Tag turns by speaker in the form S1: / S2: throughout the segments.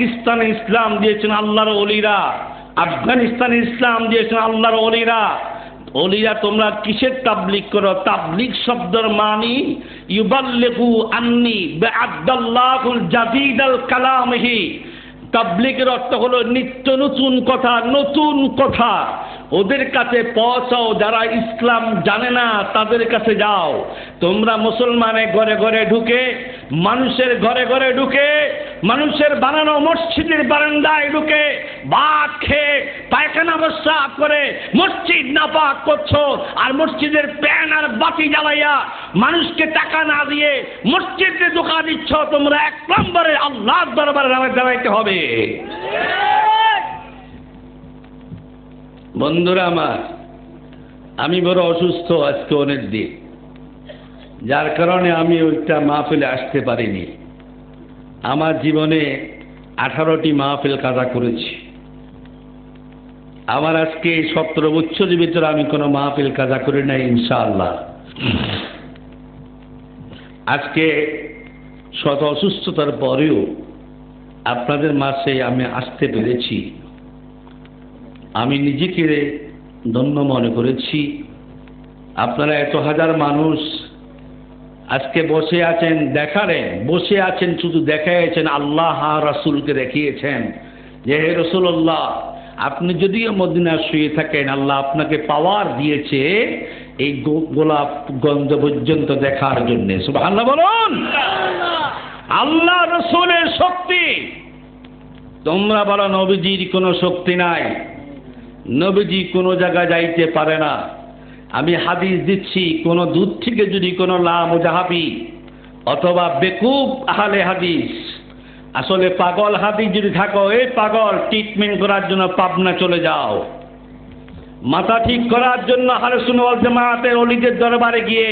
S1: পাকিস্তানে ইসলাম দিয়েছেন আল্লাহর অলিরা আফগানিস্তানে ইসলাম দিয়েছেন আল্লাহর অলিরা অলিরা তোমরা কিসের তাবলিক করো? তাবলিক শব্দের মানি ইউবাল্লিগু আন্নি জাদিদাল কালামহি। তাবলিগের অর্থ হলো নিত্য নতুন কথা নতুন কথা। ওদের কাছে পৌঁছাও, যারা ইসলাম জানে না, তাদের কাছে যাও। তোমরা মুসলমানের ঘরে ঘরে ঢুকে, মানুষের ঘরে ঘরে ঢুকে মানুষের বানানো মসজিদের বারান্দায় ঢুকে ভাত খেয়ে পায়খানা বসা করে মসজিদ নাপাক করছ আর মসজিদের প্যান আর বাতি জ্বালাইয়া মানুষকে টাকা না দিয়ে মসজিদে দোকা দিচ্ছ, তোমরা এক নম্বরে আল্লাহর দরবারে দাঁড়াইতে হবে। বন্ধুরা আমার, আমি বড় অসুস্থ আজকে অনেক দিন যার কারণে আমি ওইটা মাহফিলে আসতে পারিনি। আমার জীবনে আঠারোটি মাহফিল কাজা করেছি। আমার আজকে সতেরো বছরের ভিতরে আমি কোনো মাহফিল কাজা করি নাই, ইনশাআল্লাহ। আজকে শত অসুস্থতার পরেও আপনাদের মাসে আমি আসতে পেরেছি। আমি নিজেকে ধন্য মনে করেছি। আপনারা এত হাজার মানুষ আজকে বসে আছেন দেখালেন বসে আছেন, শুধু দেখাইছেন আল্লাহ রাসুলকে দেখিয়েছেন। যে হে রসুল্লাহ আপনি যদিও মদিনা শুয়ে থাকেন, আল্লাহ আপনাকে পাওয়ার দিয়েছে এই গোলাপ গন্ধ পর্যন্ত দেখার জন্যে। সুবহানাল্লাহ বলুন। আল্লাহ রসুলের শক্তি। তোমরা বলো, নবীজির কোনো শক্তি নাই। নবীজি কোনো জায়গায় যাইতে পারে না। আমি হাদিস দিচ্ছি, কোনো দূর থেকে যদি কোনো লা মুজাহাবি অথবা বেকুব আহলে হাদিস, আসলে পাগল হাদিস যদি থাকো, এই পাগল ট্রিটমেন্ট করার জন্য পাবনা চলে যাও। মাথা ঠিক করার জন্য হারে সুনওয়াল জামাতের অলিদের দরবারে গিয়ে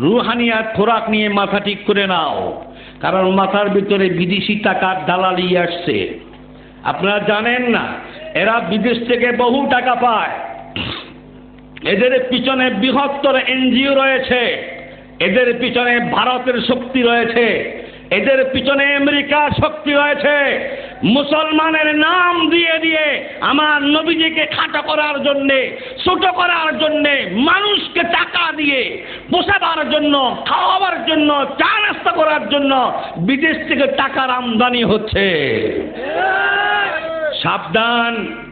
S1: রুহানিয়াত খোরাক নিয়ে মাথা ঠিক করে নাও। কারণ মাথার ভিতরে বিদেশি টাকার দালালি আসছে। আপনারা জানেন না, এরা বিদেশ থেকে বহু টাকা পায়। এদের পিছনে বৃহত্তর এনজিও রয়েছে। এদের পিছনে ভারতের শক্তি রয়েছে। এদের পিছনে আমেরিকার শক্তি রয়েছে। মুসলমানের নাম দিয়ে দিয়ে আমার নবীজিকে খাটো করার জন্যে, ছোট করার জন্যে, মানুষকে টাকা দিয়ে পোষাবার জন্য, খাওয়াবার জন্য, চা নাস্তা করার জন্য বিদেশ থেকে টাকার আমদানি হচ্ছে। সাবধান।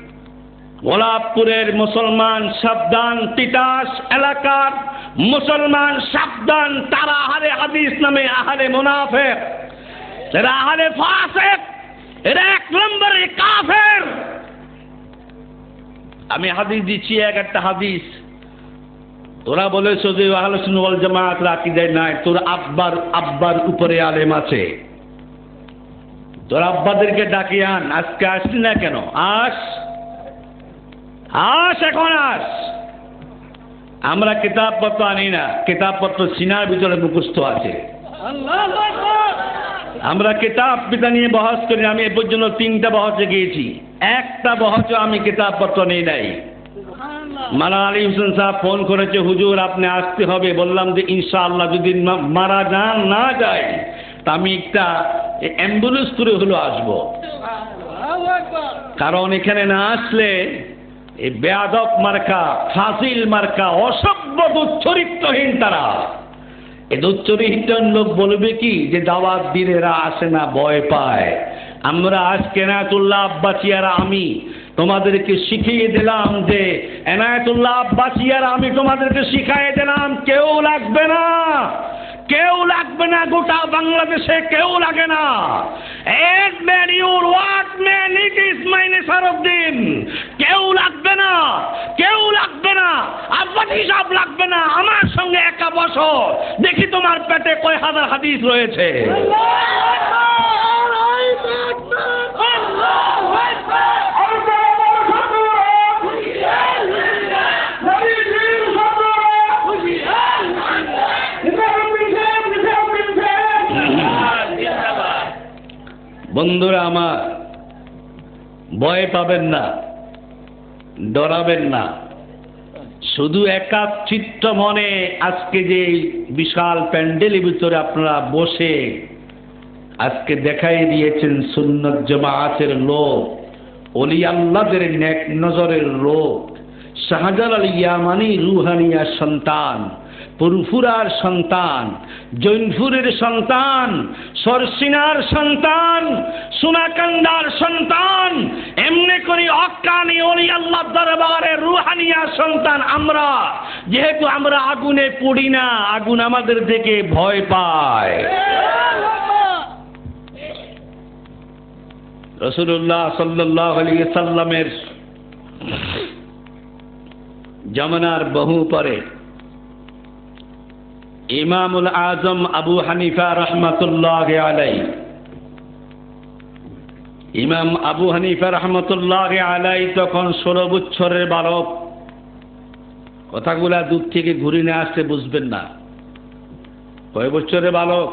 S1: গোলাপপুরের মুসলমান সাবধান তিতাস এলাকার মুসলমান সাবধান তারা আহারে হাদিস নামে আহারে মুনাফেক। এরা আহারে ফাসেক, এরা এক নম্বরে কাফের। আমি হাদিস দিচ্ছি, এক একটা হাদিস। তোরা বলেছ যে আহলসুন ওয়াল জামাত রাখি দেয় নাই, তোর আব্বার আব্বার উপরে আলেম আছে। তোর আব্বাদেরকে ডাকি আন আজকে আসলি না কেন? আস। আস এখন আস। আমরা কিতাবপত্র আনি না কিতাবপত্র সিনার ভিতরে মুখস্থ আছে। আমরা কিতাব পিতা নিয়ে বহস করি, আমি এ পর্যন্ত তিনটা বহসে গিয়েছি একটা বহসও আমি কিতাবপত্র নেই নাই। মারা আলী হোসেন সাহেব ফোন করেছে, হুজুর, আপনি আসতে হবে। বললাম যে, ইনশাআল্লাহ, যদি মারা যান না যায়, তা আমি একটা অ্যাম্বুলেন্স করে হলো আসব। কারণ এখানে না আসলে এই বেয়াদব মার্কা ফাসিল মার্কা, অসভ্য দুচ্চরিত্রহীন তারা। এই দুচ্চরিত্রহীন লোক বলবে কি যে দাওয়াত দিলে এরা আসে না, ভয় পায়। আমরা আজকে এনায়তুল্লাহ আব্বাসিয়ারা আমি, তোমাদেরকে শিখিয়ে দিলাম যে এনায়তুল্লাহ আব্বাসিয়ারা আমি তোমাদেরকে শিখাইয়ে দিলাম, কেউ লাগবে না। কেউ লাগবে না, গোটা বাংলাদেশে কেউ লাগে না। এক man your what man it is মাইনে সারুদ্দিন কেউ লাগবে না কেউ লাগবে না আব্বাস হিসাব লাগবে না, আমার সঙ্গে একা বসো। দেখি তোমার পেটে কয় হাজার হাদিস রয়েছে। বন্ধুরা আমার, ভয় পাবেন না, ডরাবেন না। শুধু একা চিত্ত মনে আজকে যে বিশাল প্যান্ডেলের ভিতরে আপনারা বসে আজকে দেখাই দিয়েছেন সুন্নত জামাআতের লোক অলি আল্লাহদের নেক নজরের লোক, শাহজালাল ইয়ামানি রুহানিয়ার সন্তান, পুরফুরার সন্তান, জৈনপুরের সন্তান সরসিনার সন্তান, সোনাকান্দার সন্তান, এমনি করে অক্কানি অলি আল্লাহ দরবারে রুহানিয়া সন্তান আমরা। যেহেতু আমরা আগুনে পড়ি না, আগুন আমাদের থেকে ভয় পায়। রসুল্লাহ সাল্লাহ আলিয়া সাল্লামের জামানার বহু পরে ইমামুল আজম আবু হানিফা রহমতুল্লাহ আলাই ইমাম আবু হানিফা রহমতুল্লাহ আলাই তখন ষোলো বছরের বালক। কথাগুলা দূর থেকে ঘুরে নিয়ে আসতে বুঝবেন না। কয় বছরের বালক?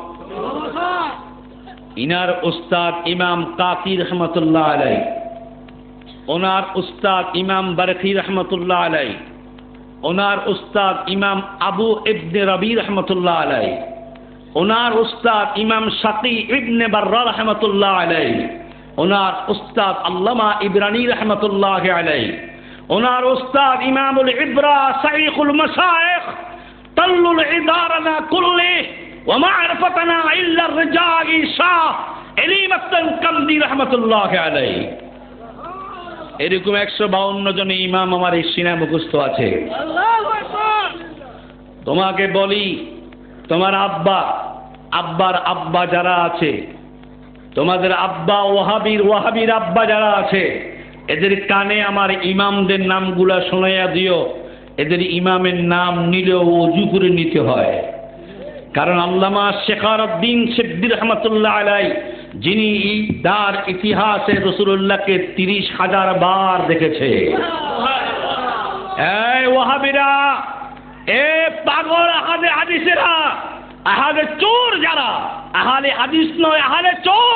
S1: ইনার উস্তাদ ইমাম কাকি রহমতুল্লাহ আলাই ওনার উস্তাদ ইমাম বারখি রহমতুল্লাহ আলাই ওনার উস্তাদ ইমাম আবু ইবনে রবি রহমতুল্লাহ আলাই ওনার উস্তাদ ইমাম শাকি ইবনে বার্রা রহমতুল্লাহ আলাই ওনার উস্তাদ আল্লামা ইবরানি রহমতুল্লাহ আলাই ওনার উস্তাদ ইমামুল ইবরা সাইকুল মাসায়েখ তল্লুল ইদারানা কুল্লি ومعرفتنا إلا الرجال شاه এলিমাত্তান কান্দি রহমতুল্লাহ আলাই এরকম একশো বাউন্ন জন ইমাম আমার এই সিনা মুখস্থ আছে। তোমাকে বলি তোমার আব্বা আব্বার আব্বা যারা আছে তোমাদের আব্বা ওহাবির ওয়াহাবির আব্বা যারা আছে এদের কানে আমার ইমামদের নামগুলা শোনাইয়া দিও। এদের ইমামের নাম নিলেও অজু করে নিতে হয়। কারণ আল্লামা শেখার উদ্দিন সিদ্দির রহমতুল্লাহ আলাই যিনি তার ইতিহাসে রসুল্লাহকে তিরিশ হাজার বার দেখেছে। এই ওয়াহাবিরা, এ চোর যারা আহালে হাদিস নয় আহালে চোর।